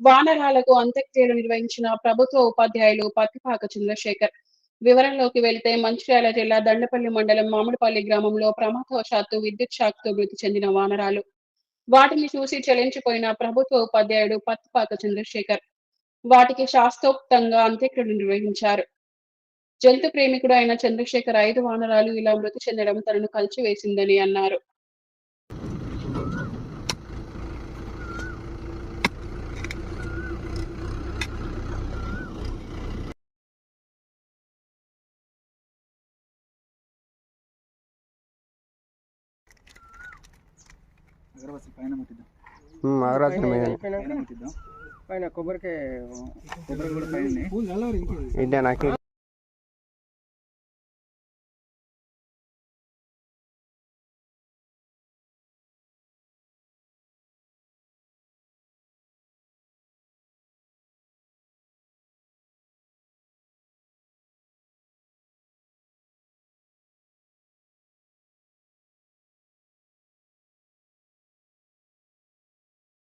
వానరాలకు అంత్యక్రియలు నిర్వహించిన ప్రభుత్వ ఉపాధ్యాయులు పత్తిపాక చంద్రశేఖర్. వివరంలోకి వెళితే మంచిర్యాల జిల్లా దండపల్లి మండలం మామిడిపల్లి గ్రామంలో ప్రమాదవశాత్తు విద్యుత్ షాక్తో మృతి చెందిన వానరాలు. వాటిని చూసి చెలించిపోయిన ప్రభుత్వ ఉపాధ్యాయుడు పత్తిపాక చంద్రశేఖర్. వాటికి శాస్త్రోక్తంగా అంత్యక్రియలు నిర్వహించారు. జంతు ప్రేమికుడు అయిన చంద్రశేఖర్ ఐదు వానరాలు ఇలా మృతి చెందడం తనను కలిచివేసిందని అన్నారు. అగరబత్తి పైన ముట్టిద్దాం. కొబ్బరికాయ కొబ్బరి కూడా పైన నాకు